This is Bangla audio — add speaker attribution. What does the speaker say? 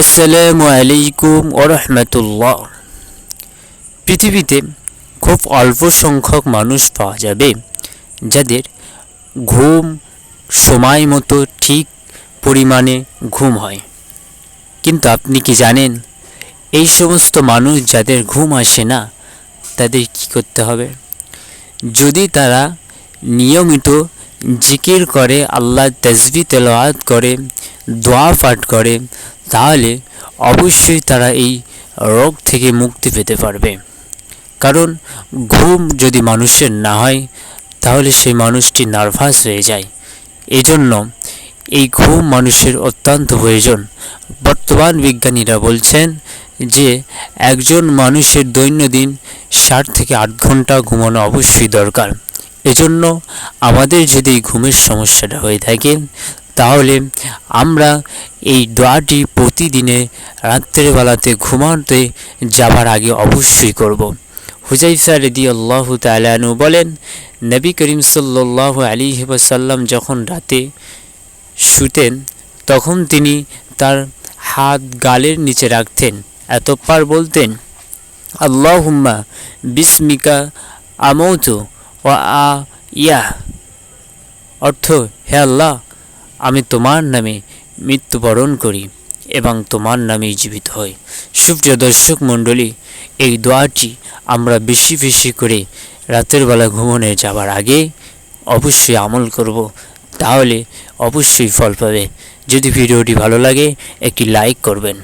Speaker 1: আসসালামু আলাইকুম ওরহমতুল্লাহ পৃথিবীতে খুব অল্প সংখ্যক মানুষ পাওয়া যাবে যাদের ঘুম, সময় মতো ঠিক পরিমাণে ঘুম হয়। কিন্তু আপনি কি জানেন, এই সমস্ত মানুষ যাদের ঘুম আসে না, তাদের কি করতে হবে? যদি তারা নিয়মিত জিকির করে, আল্লাহ তসবি তেলাওয়াত করে, দোয়া পাঠ করে তাহলে অবশ্যই তারা এই রোগ থেকে মুক্তি পেতে পারবে। কারণ ঘুম যদি মানুষের না হয়, তাহলে সেই মানুষটি নার্ভাস হয়ে যায়। এজন্য এই ঘুম মানুষের অত্যন্ত প্রয়োজন। বর্তমান বিজ্ঞানীরা বলছেন যে, একজন মানুষের দৈনন্দিন ষাট থেকে আট ঘণ্টা ঘুমানো অবশ্যই দরকার। এজন্য আমাদের যদি ঘুমের সমস্যাটা হয়ে থাকে, তাহলে আমরা এই দোয়াটি প্রতিদিনে রাত্রেবেলাতে ঘুমাতে যাবার আগে অবশ্যই করব। হুজাইফা রেদি আল্লাহ তালু বলেন, নবী করিম সাল্লাহ আলী ওসাল্লাম যখন রাতে শুতেন, তখন তিনি তার হাত গালের নিচে রাখতেন এতপার বলতেন আল্লাহ হুম্মা বিস্মিকা আমৌতু ও আ ইয়া অর্থ, হে আল্লাহ, আমি তোমার নামে মৃত্যুবরণ করি এবং তোমার নামে জীবিত হই। সুপ্রিয় দর্শক মণ্ডলী, এই দোয়াটি আমরা বেশি বেশি করে রাতের বেলা ঘুমনে যাবার আগে অবশ্যই আমল করব। তাহলে অবশ্যই ফল পাবে। যদি ভিডিওটি ভালো লাগে, একটি লাইক করবেন।